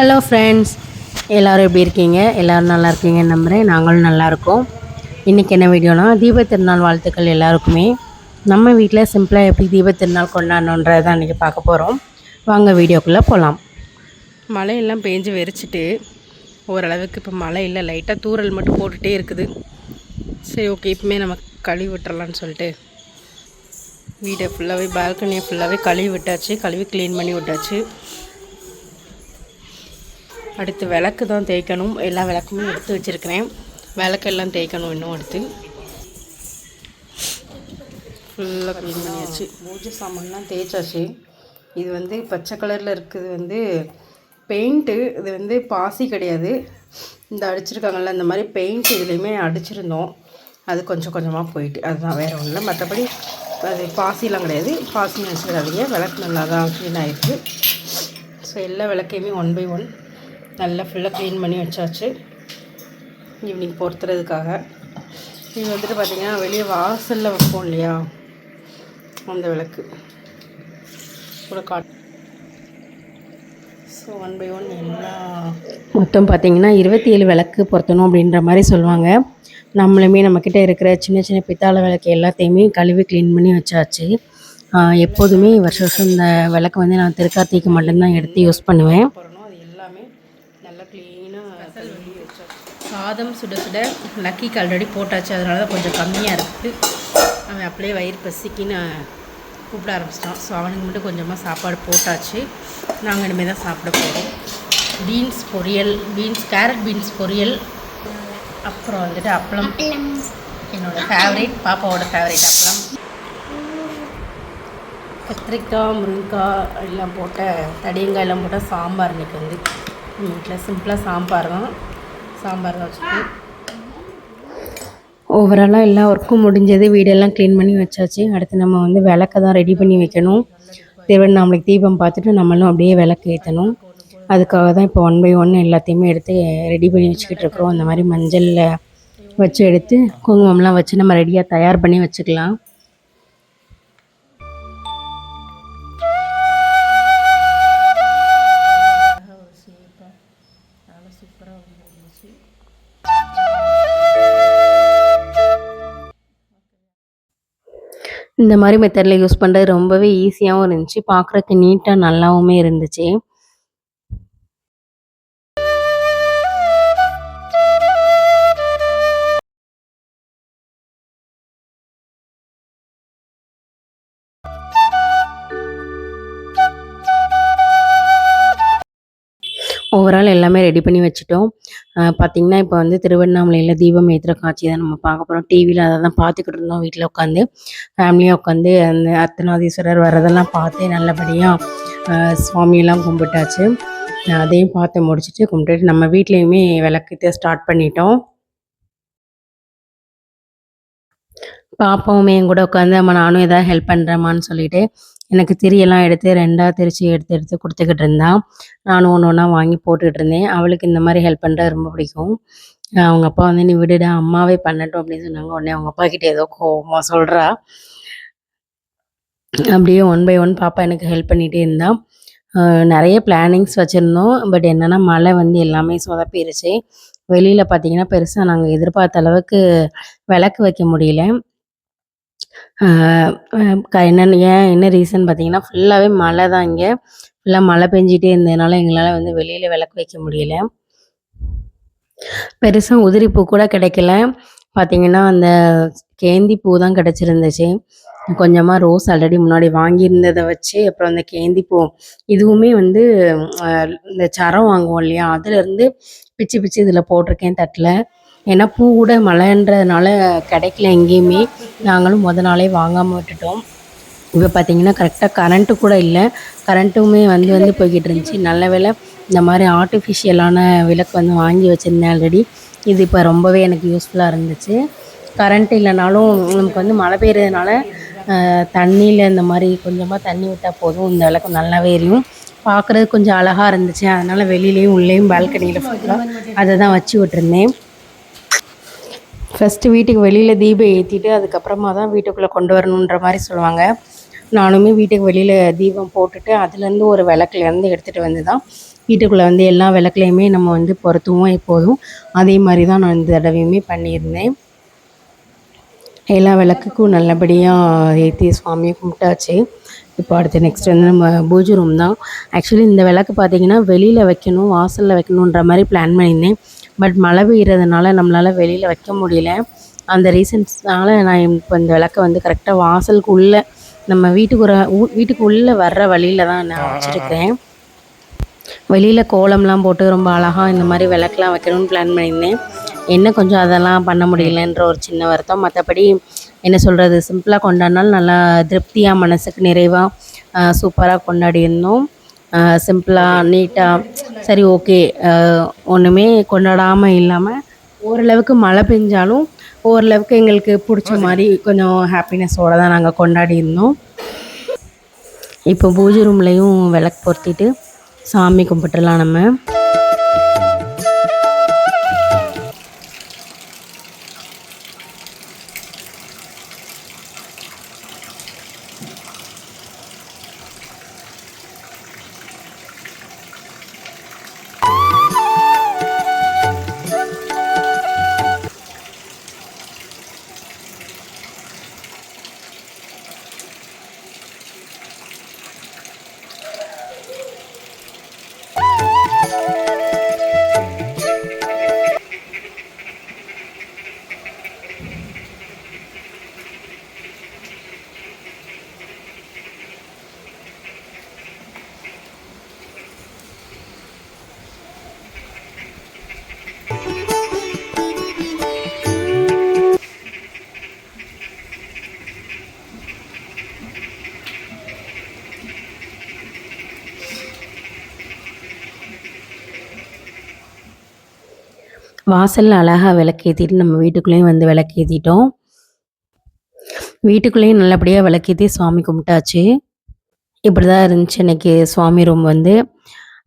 Hello friends எல்லோரும் எப்படி இருக்கீங்க? எல்லோரும் நல்லா இருக்கீங்கன்னு நம்புகிறேன் நாங்களும் நல்லாயிருக்கோம் இன்றைக்கி என்ன வீடியோனா தீப திருநாள் வாழ்த்துக்கள் எல்லாருக்குமே. நம்ம வீட்டில் சிம்பிளாக எப்படி தீப திருநாள் கொண்டாடணுன்றதை தான் இன்றைக்கி பார்க்க போகிறோம் வாங்க வீடியோக்குள்ளே போகலாம் மழையெல்லாம் பேஞ்சு வெறிச்சிட்டு ஓரளவுக்கு இப்போ மழை இல்லை. லைட்டாக தூறல் மட்டும் போட்டுகிட்டே இருக்குது. சரி ஓகே இப்போமே நம்ம கழுவி விட்டுறலான்னு சொல்லிட்டு வீடை ஃபுல்லாகவே பால்கனியை ஃபுல்லாகவே கழுவி விட்டாச்சு. கழுவி க்ளீன் பண்ணி விட்டாச்சு. அடுத்து விளக்கு தான் தேய்க்கணும். எல்லா விளக்குமே எடுத்து வச்சுருக்கிறேன். விளக்கெல்லாம் தேய்க்கணும் இன்னும் அடுத்து. ஃபுல்லாக க்ளீன் பண்ணியாச்சு. பூஜை சாமான்லாம் தேய்ச்சாச்சு. இது வந்து பச்சை கலரில் இருக்குது வந்து பெயிண்ட்டு. இது வந்து பாசி கிடையாது. இந்த அடிச்சிருக்காங்கல்ல இந்த மாதிரி பெயிண்ட் இதுலேயுமே அடிச்சிருந்தோம். அது கொஞ்சம் கொஞ்சமாக போயிட்டு அதுதான் வேறு ஒன்றும் இல்லை. மற்றபடி அது பாசிலாம் கிடையாது. பாசி நினச்சிடாதீங்க விளக்கு நல்லா தான் க்ளீன் ஆகிருக்கு ஸோ எல்லா விளக்கையுமே ஒன் பை ஒன் நல்லா ஃபுல்லாக க்ளீன் பண்ணி வச்சாச்சு. ஈவினிங் பொறுத்துறதுக்காக. இது வந்துட்டு பார்த்திங்கன்னா வெளியே வாசலில் வைப்போம் இல்லையா? அந்த விளக்கு. கூட காட் ஸோ ஒன் பை ஒன் எல்லாம் மொத்தம் பார்த்திங்கன்னா இருபத்தி ஏழு விளக்கு பொருத்தணும் அப்படின்ற மாதிரி சொல்லுவாங்க. நம்மளுமே நம்மக்கிட்ட இருக்கிற சின்ன சின்ன பித்தாளை விளக்கு எல்லாத்தையுமே கழுவி க்ளீன் பண்ணி வச்சாச்சு. எப்போதுமே வருஷம் வருஷம் இந்த விளக்கு வந்து நான் திருக்கார்த்திக்கு மட்டும்தான் எடுத்து யூஸ் பண்ணுவேன் அது எல்லாமே நல்லா க்ளீனாக கழுவி வச்சாச்சு சாதம் சுட சுட லக்கிக்கு ஆல்ரெடி போட்டாச்சு. அதனால தான் கொஞ்சம் கம்மியாக இருக்குது அவன் அப்படியே வயிறு பசிக்குன்னு கூப்பிட ஆரம்பிச்சிட்டான். ஸோ அவனுக்கு மட்டும் கொஞ்சமாக சாப்பாடு போட்டாச்சு. நாங்கள் இனிமேல் தான் சாப்பிட போகிறோம் பீன்ஸ் பொரியல் பீன்ஸ் கேரட் பீன்ஸ் பொரியல். அப்புறம் வந்துட்டு அப்பளம். என்னோடய ஃபேவரேட் பாப்பாவோட ஃபேவரேட் அப்பளம். கத்திரிக்காய் முருங்கைக்காய் எல்லாம் போட்ட தடியங்காய் எல்லாம் போட்டால் சாம்பார் இன்றைக்கி வந்து. வீட்டில் சிம்பிளாக சாம்பார் தான். சாம்பார் வச்சுட்டு. ஓவராலாக எல்லா ஒர்க்கும் முடிஞ்சது. வீடெல்லாம் க்ளீன் பண்ணி வச்சாச்சு. அடுத்து நம்ம வந்து விளக்க தான் ரெடி பண்ணி வைக்கணும். திருவண்ணாமலைக்கு தீபம் பார்த்துட்டு நம்மளும் அப்படியே விளக்கு ஏற்றணும் அதுக்காக தான் இப்போ ஒன் பை ஒன் எல்லாத்தையுமே எடுத்து ரெடி பண்ணி வச்சுக்கிட்டு இருக்கிறோம். அந்த மாதிரி மஞ்சளில் வச்சு எடுத்து குங்குமம்லாம் வச்சு நம்ம ரெடியாக தயார் பண்ணி வச்சுக்கலாம். இந்த மாதிரி மெத்தடில் யூஸ் பண்ணுறது ரொம்பவே ஈஸியாகவும் இருந்துச்சு. பார்க்குறக்கு நீட்டாக நல்லாவுமே இருந்துச்சு. எல்லாமே ரெடி பண்ணி வச்சுட்டோம். பார்த்தீங்கன்னா இப்போ வந்து திருவண்ணாமலையில் தீபம் ஏற்றுற காட்சி தான் நம்ம பார்க்க போகிறோம் டிவியில் அதை தான் பார்த்துக்கிட்டு இருந்தோம் வீட்டில் உட்காந்து. ஃபேமிலியாக உட்காந்து அந்த அர்த்தநாதீஸ்வரர் வரதெல்லாம் பார்த்து நல்லபடியாக சுவாமியெல்லாம் கும்பிட்டாச்சு. அதையும் பார்த்து முடிச்சுட்டு கும்பிட்டுட்டு நம்ம வீட்லேயுமே விளக்கிட்டு ஸ்டார்ட் பண்ணிட்டோம். பாப்பாவுமே என் கூட உட்காந்து அம்மா நானும் எதாவது ஹெல்ப் பண்ணுறேம்மான்னு சொல்லிட்டு எனக்கு திரியெல்லாம் எடுத்து ரெண்டாக திரிச்சு எடுத்து எடுத்து கொடுத்துக்கிட்டு இருந்தான் நானும் ஒன்று ஒன்றா வாங்கி போட்டுக்கிட்டு இருந்தேன். அவளுக்கு இந்த மாதிரி ஹெல்ப் பண்ணுறது ரொம்ப பிடிக்கும். அவங்க அப்பா வந்து நீ விடுடா அம்மாவே பண்ணட்டும் அப்படின்னு சொன்னாங்க. உடனே அவங்க அப்பா கிட்டே ஏதோ கோவமாக சொல்கிறா அப்படியே ஒன் பை ஒன் பாப்பா எனக்கு ஹெல்ப் பண்ணிகிட்டே இருந்தான் நிறைய பிளானிங்ஸ் வச்சுருந்தோம். பட் என்னென்னா மழை வந்து எல்லாமே சொதப்பிருச்சு. வெளியில் பார்த்தீங்கன்னா பெருசாக நாங்கள் எதிர்பார்த்த அளவுக்கு விளக்கு வைக்க முடியல. என்னென்னு ஏன் என்ன ரீசன் பார்த்தீங்கன்னா ஃபுல்லாகவே மழை தான் இங்கே. ஃபுல்லாக மழை பெஞ்சிட்டே இருந்ததுனால எங்களால் வந்து வெளியில் விளக்கு வைக்க முடியல. பெருசாக உதிரிப்பூ கூட கிடைக்கல. பார்த்தீங்கன்னா அந்த கேந்தி பூ தான் கிடச்சிருந்துச்சு. கொஞ்சமாக ரோஸ் ஆல்ரெடி முன்னாடி வாங்கியிருந்ததை வச்சு அப்புறம் அந்த கேந்தி பூ. இதுவுமே வந்து இந்த சரம் வாங்குவோம் இல்லையா? அதுலேருந்து பிச்சு பிச்சு இதில் போட்டிருக்கேன் தட்டில். ஏன்னா பூ கூட மழைன்றதுனால கிடைக்கல எங்கேயுமே. நாங்களும் முத நாளே வாங்காமல் விட்டுட்டோம். இப்போ பார்த்தீங்கன்னா கரெக்டாக கரண்ட்டு கூட இல்லை. கரண்ட்டுமே வந்து வந்து போய்கிட்டு இருந்துச்சு. நல்ல வேலை இந்த மாதிரி ஆர்டிஃபிஷியலான விளக்கு வந்து வாங்கி வச்சுருந்தேன் ஆல்ரெடி இது இப்போ ரொம்பவே எனக்கு யூஸ்ஃபுல்லாக இருந்துச்சு. கரண்ட் இல்லைனாலும் நமக்கு வந்து மழை பெய்யறதுனால தண்ணியில் இந்த மாதிரி கொஞ்சமாக தண்ணி விட்டால் போதும். இந்த விளக்கு நல்லாவே எரியும். பார்க்குறது கொஞ்சம் அழகாக இருந்துச்சு. அதனால் வெளியிலையும் உள்ளேயும் பால்கனியில் ஃபுல்லாக அதை தான் வச்சு விட்டுருந்தேன். ஃபஸ்ட்டு வீட்டுக்கு வெளியில் தீபம் ஏற்றிட்டு அதுக்கப்புறமா தான் வீட்டுக்குள்ளே கொண்டு வரணுன்ற மாதிரி சொல்லுவாங்க. நானுமே வீட்டுக்கு வெளியில் தீபம் போட்டுட்டு அதுலேருந்து ஒரு விளக்குலேருந்து எடுத்துகிட்டு வந்து தான் வீட்டுக்குள்ளே வந்து எல்லா விளக்குலையுமே நம்ம வந்து பொருத்துவோம் எப்போதும். அதே மாதிரி தான் நான் இந்த தடவையுமே பண்ணியிருந்தேன். எல்லா விளக்குக்கும் நல்லபடியாக ஏற்றி சுவாமியை கும்பிட்டாச்சு. இப்போ அடுத்து நெக்ஸ்ட் வந்து நம்ம பூஜை ரூம் தான். ஆக்சுவலி இந்த விளக்கு பார்த்தீங்கன்னா வெளியில் வைக்கணும் வாசலில் வைக்கணுன்ற மாதிரி பிளான் பண்ணியிருந்தேன். பட் மழை பெய்கிறதுனால நம்மளால் வெளியில் வைக்க முடியல. அந்த ரீசன்ஸ்னால நான் இப்போ இந்த விளக்க வந்து கரெக்டாக வாசலுக்கு உள்ளே நம்ம வீட்டுக்கு ஒரு வீட்டுக்கு உள்ளே வர்ற வழியில் தான் நான் வச்சுருக்கிறேன். வெளியில் கோலம்லாம் போட்டு ரொம்ப அழகாக இந்த மாதிரி விளக்குலாம் வைக்கணும்னு பிளான் பண்ணியிருந்தேன். என்ன கொஞ்சம் அதெல்லாம் பண்ண முடியலன்ற ஒரு சின்ன வருத்தம். மற்றபடி என்ன சொல்கிறது சிம்பிளாக கொண்டாடினாலும் நல்லா திருப்தியாக மனசுக்கு நிறைவாக சூப்பராக கொண்டாடியிருந்தோம் சிம்பிளாக நீட்டாக சரி ஓகே ஒன்றுமே கொண்டாடாமல் இல்லாமல் ஓரளவுக்கு மழை பெஞ்சாலும் ஓரளவுக்கு எங்களுக்கு பிடிச்ச மாதிரி கொஞ்சம் ஹாப்பினஸோடு தான் நாங்கள் கொண்டாடி இருந்தோம் இப்போ பூஜை ரூம்லேயும் விளக்கு பொருத்திட்டு சாமி கும்பிட்டுலாம் நம்ம. வாசலில் அழகாக விளக்கேற்றிட்டு நம்ம வீட்டுக்குள்ளேயும் வந்து விளக்கேற்றிட்டோம் வீட்டுக்குள்ளேயும் நல்லபடியாக விளக்கேற்றி சுவாமி கும்பிட்டாச்சு. இப்படி தான் இருந்துச்சு இன்னைக்கு சுவாமி ரூம் வந்து.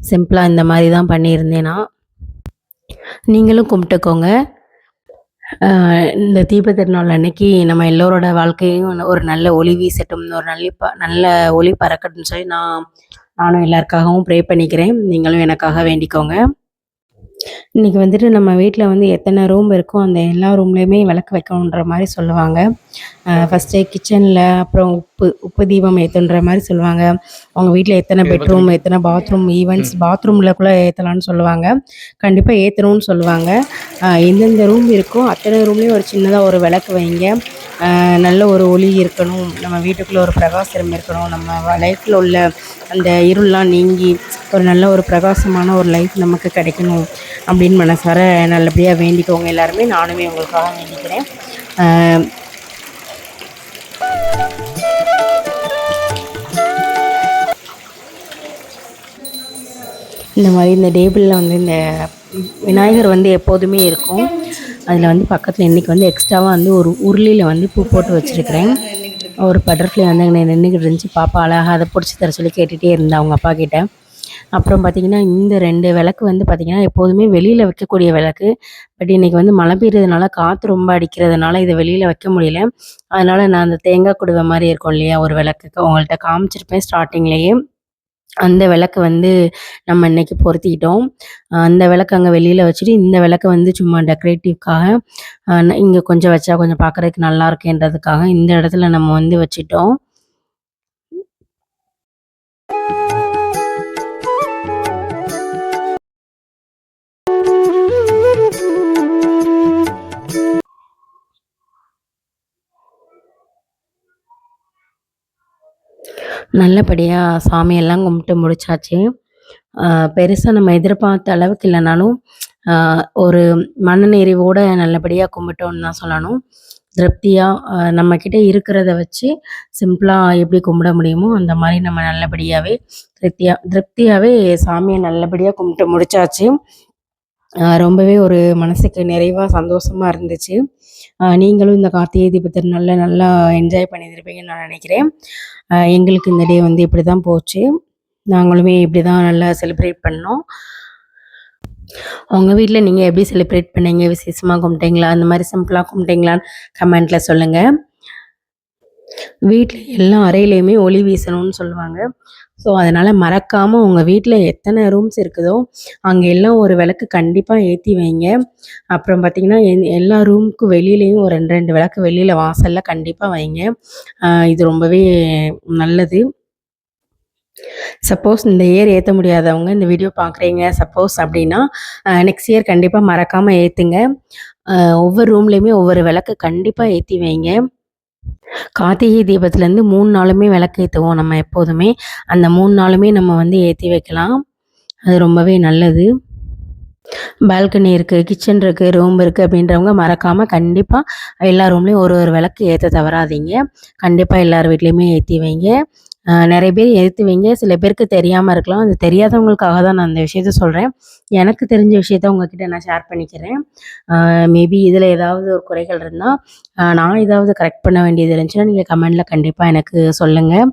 சிம்பிளாக இந்த மாதிரி தான் பண்ணியிருந்தேன்னா நீங்களும் கும்பிட்டுக்கோங்க. இந்த தீப திருநாள் அன்னைக்கு நம்ம எல்லோரோட வாழ்க்கையும் ஒரு நல்ல ஒளி வீசட்டும் ஒரு நல்ல ப நல்ல ஒளி பறக்கட்டும்னு சொல்லி நான் நானும் எல்லாருக்காகவும் ப்ரே பண்ணிக்கிறேன். நீங்களும் எனக்காக வேண்டிக்கோங்க. இன்னைக்கு வந்துட்டு நம்ம வீட்டில் வந்து எத்தனை ரூம் இருக்கோ அந்த எல்லா ரூம்லேயுமே விளக்கு வைக்கணுன்ற மாதிரி சொல்லுவாங்க. ஃபஸ்ட்டு கிச்சனில் அப்புறம் உப்பு உப்பு தீபம் ஏற்றுன்ற மாதிரி சொல்லுவாங்க. அவங்க வீட்டில் எத்தனை பெட்ரூம் எத்தனை பாத்ரூம் ஈவெண்ட்ஸ் பாத்ரூமில் கூட ஏற்றலான்னு சொல்லுவாங்க. கண்டிப்பாக ஏற்றணும்னு சொல்லுவாங்க. எந்தெந்த ரூம் இருக்கோ அத்தனை ரூம்லேயும் ஒரு சின்னதாக ஒரு விளக்கு வைங்க. நல்ல ஒரு ஒளி இருக்கணும். நம்ம வீட்டுக்குள்ளே ஒரு பிரகாசம் இருக்கணும். நம்ம லைஃப்பில் உள்ள அந்த இருள்லாம் நீங்கி ஒரு நல்ல ஒரு பிரகாசமான ஒரு லைஃப் நமக்கு கிடைக்கணும் அப்படின்னு மனசார நல்லபடியாக வேண்டிக்கோங்க. எல்லாருமே நானுமே உங்களுக்காக வேண்டிக்கிறேன். இந்த மாதிரி இந்த டேபிளில் வந்து இந்த விநாயகர் வந்து எப்போதுமே இருக்கும். அதில் வந்து பக்கத்தில் இன்றைக்கி வந்து எக்ஸ்ட்ராவாக வந்து ஒரு உருளியில் வந்து பூ போட்டு வச்சுருக்கிறேன். ஒரு பட்டர்ஃப்ளை வந்து அங்கே நின்றுக்கிட்டு இருந்துச்சு. பாப்பா அழகாக அதை பிடிச்சி தர சொல்லி கேட்டுகிட்டே இருந்தேன் அவங்க அப்பா கிட்டே. அப்புறம் பார்த்திங்கன்னா இந்த ரெண்டு விளக்கு வந்து பார்த்திங்கன்னா எப்போதுமே வெளியில் வைக்கக்கூடிய விளக்கு. பட் இன்றைக்கி வந்து மழை பெய்யறதுனால காற்று ரொம்ப அடிக்கிறதுனால இதை வெளியில் வைக்க முடியல. அதனால் நான் அந்த தேங்காய் குடுவை மாதிரி இருக்கும் இல்லையா ஒரு விளக்குக்கு உங்கள்கிட்ட காமிச்சிருப்பேன் ஸ்டார்டிங்லேயே. அந்த விளக்கு வந்து நம்ம இன்னைக்கு பொருத்திக்கிட்டோம். அந்த விளக்கு அங்கே வெளியில் வச்சுட்டு இந்த விளக்கு வந்து சும்மா டெக்கரேட்டிவ்க்காக இங்கே கொஞ்சம் வச்சா கொஞ்சம் பார்க்குறதுக்கு நல்லா இருக்கேன்றதுக்காக இந்த இடத்துல நம்ம வந்து வச்சிட்டோம். நல்லபடியாக சாமியெல்லாம் கும்பிட்டு முடிச்சாச்சு. பெருசாக நம்ம எதிர்பார்த்த அளவுக்கு இல்லைனாலும் ஒரு மனநிறைவோட நல்லபடியாக கும்பிட்டோன்னு தான் சொல்லணும். திருப்தியாக நம்மக்கிட்ட இருக்கிறத வச்சு சிம்பிளாக எப்படி கும்பிட முடியுமோ அந்த மாதிரி நம்ம நல்லபடியாகவே திருப்தியாக திருப்தியாகவே சாமியை நல்லபடியாக கும்பிட்டு முடிச்சாச்சு. ரொம்பவே ஒரு மனசுக்கு நிறைவாக சந்தோஷமாக இருந்துச்சு. நீங்களும் இந்த கார்த்திகை தீப திருநாளில் நல்லா என்ஜாய் பண்ணியிருப்பீங்கன்னு நான் நினைக்கிறேன். எங்களுக்கு இந்த டே வந்து இப்படி தான் போச்சு. நாங்களுமே இப்படி தான் நல்லா செலிப்ரேட் பண்ணோம். உங்கள் வீட்டில் நீங்கள் எப்படி செலிப்ரேட் பண்ணீங்க? விசேஷமாக கும்பிட்டீங்களா? அந்த மாதிரி சிம்பிளாக கும்பிட்டீங்களான்னு கமெண்ட்டில் சொல்லுங்கள் வீட்டில் எல்லா அறையிலையுமே ஒளி வீசணும்னு சொல்லுவாங்க. ஸோ, அதனால் மறக்காமல் உங்கள் வீட்டில் எத்தனை ரூம்ஸ் இருக்குதோ, அங்கே எல்லாம் ஒரு விளக்கு கண்டிப்பாக ஏற்றி வைங்க. அப்புறம் பார்த்திங்கன்னா என் எல்லா ரூமுக்கும் வெளியிலையும் ஒரு 2, 2 விளக்கு வெளியில் வாசலில் கண்டிப்பாக வைங்க. இது ரொம்பவே நல்லது. சப்போஸ் இந்த இயர் ஏற்ற முடியாதவங்க இந்த வீடியோ பார்க்குறீங்க சப்போஸ் அப்படின்னா நெக்ஸ்ட் இயர் கண்டிப்பாக மறக்காமல் ஏற்றுங்க ஒவ்வொரு ரூம்லேயுமே ஒவ்வொரு விளக்கு கண்டிப்பாக ஏற்றி வைங்க. கார்த்திகை தீபத்துலேருந்து மூணு நாளுமே விளக்கு ஏற்றுவோம் நம்ம எப்போதுமே. அந்த மூணு நாளுமே நம்ம வந்து ஏற்றி வைக்கலாம். அது ரொம்பவே நல்லது. பால்கனி இருக்குது கிச்சன் இருக்குது ரூம் இருக்குது அப்படின்றவங்க மறக்காமல் கண்டிப்பாக எல்லா ரூம்லேயும் ஒரு ஒரு விளக்கு ஏற்ற தவறாதீங்க. கண்டிப்பாக எல்லார் வீட்லேயுமே ஏற்றி வைங்க. நிறைய பேர் எடுத்து வைங்க. சில பேருக்கு தெரியாமல் இருக்கலாம். அது தெரியாதவங்களுக்காக தான் நான் இந்த விஷயத்த சொல்கிறேன் எனக்கு தெரிஞ்ச விஷயத்த உங்ககிட்ட நான் ஷேர் பண்ணிக்கிறேன். மேபி இதில் ஏதாவது ஒரு குறைகள் இருந்தால் நான் ஏதாவது கரெக்ட் பண்ண வேண்டியது இருந்துச்சுன்னா, நீங்கள் கமெண்டில் கண்டிப்பாக எனக்கு சொல்லுங்கள்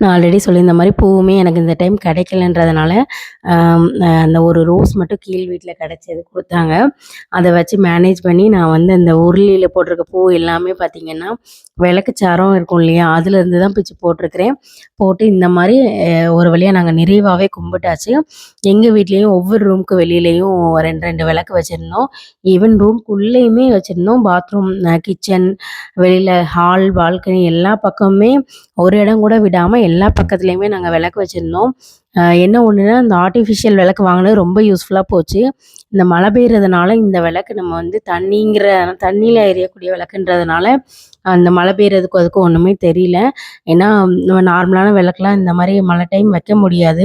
நான் ஆல்ரெடி சொல்லியிருந்த மாதிரி பூவுமே எனக்கு இந்த டைம் கிடைக்கலன்றதுனால, அந்த ஒரு ரோஸ் மட்டும் கீழ் வீட்டில் கிடச்சது கொடுத்தாங்க அதை வச்சு மேனேஜ் பண்ணி நான் வந்து அந்த உருளியில் போட்டிருக்க பூ எல்லாமே பார்த்திங்கன்னா விளக்கு சாரம் இருக்கும் இல்லையா? அதுலேருந்து தான் பிச்சு போட்டிருக்கிறேன். போட்டு இந்த மாதிரி ஒரு வழியாக நாங்கள் நிறைவாகவே கும்பிட்டாச்சு. எங்கள் வீட்லேயும் ஒவ்வொரு ரூமுக்கு வெளியிலையும் ரெண்டு ரெண்டு விளக்கு வச்சுருந்தோம் ஈவன் ரூம்க்குள்ளேயுமே வச்சுருந்தோம் பாத்ரூம், கிச்சன், வெளியில் ஹால், பால்கனி எல்லா பக்கமுமே ஒரு இடம் கூட விடாமல் எல்லா பக்கத்துலேயுமே நாங்கள் விளக்கு வச்சுருந்தோம் என்ன ஒன்றுனா இந்த ஆர்டிஃபிஷியல் விளக்கு வாங்கினது ரொம்ப யூஸ்ஃபுல்லாக போச்சு. இந்த மழை பெய்கிறதுனால இந்த விளக்கு நம்ம வந்து தண்ணிங்கிற தண்ணியில் எரியக்கூடிய விளக்குன்றதுனால, அந்த மழை பெய்கிறதுக்கு அதுக்கும் ஒன்றுமே தெரியல. ஏன்னா, நம்ம நார்மலான விளக்குலாம் இந்த மாதிரி மழை டைம் வைக்க முடியாது.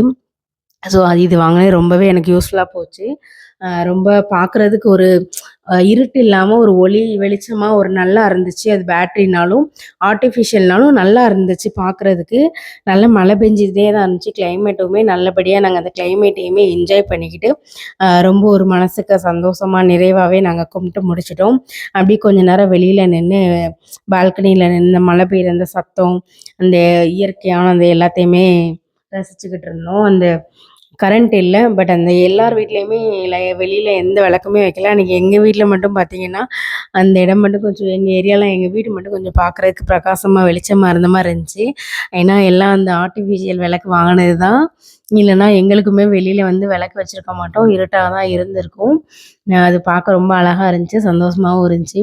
ஸோ, அது இது வாங்கினது ரொம்பவே எனக்கு யூஸ்ஃபுல்லாக போச்சு. ரொம்ப பார்க்குறதுக்கு ஒரு இருட்டு இல்லாமல் ஒரு ஒளி வெளிச்சமாக ஒரு நல்லா இருந்துச்சு. அது பேட்டரினாலும், ஆர்ட்டிஃபிஷியல்னாலும் நல்லா இருந்துச்சு பார்க்குறதுக்கு. நல்ல மழை பெஞ்சிட்டே தான் இருந்துச்சு. கிளைமேட்டுமே நல்லபடியாக நாங்கள் அந்த கிளைமேட்டையுமே என்ஜாய் பண்ணிக்கிட்டு, ரொம்ப ஒரு மனசுக்கு சந்தோஷமாக நிறைவாகவே நாங்கள் கும்பிட்டு முடிச்சிட்டோம் அப்படியே கொஞ்ச நேரம் வெளியில் நின்று பால்கனியில் நின்று மழை பெய்யுற அந்த சத்தம், அந்த இயற்கையான அந்த எல்லாத்தையுமே ரசிச்சுக்கிட்டு இருந்தோம். அந்த கரண்ட் இல்லை பட் அந்த எல்லார் வீட்லேயுமே வெளியில் எந்த விளக்குமே வைக்கல. அன்றைக்கி எங்கள் வீட்டில் மட்டும் பார்த்தீங்கன்னா, அந்த இடம் மட்டும் கொஞ்சம் எங்கள் ஏரியாவில் எங்கள் வீடு மட்டும் கொஞ்சம் பார்க்குறதுக்கு பிரகாசமாக வெளிச்சமாக இருந்த மாதிரி இருந்துச்சு. ஏன்னா, எல்லாம் அந்த ஆர்ட்டிஃபிஷியல் விளக்கு வாங்கினது தான். இல்லைன்னா எங்களுக்குமே வெளியில் வந்து விளக்கு வச்சிருக்க மாட்டோம். இருட்டாக தான் இருந்திருக்கும். அது பார்க்க ரொம்ப அழகாக இருந்துச்சு. சந்தோஷமாகவும் இருந்துச்சு.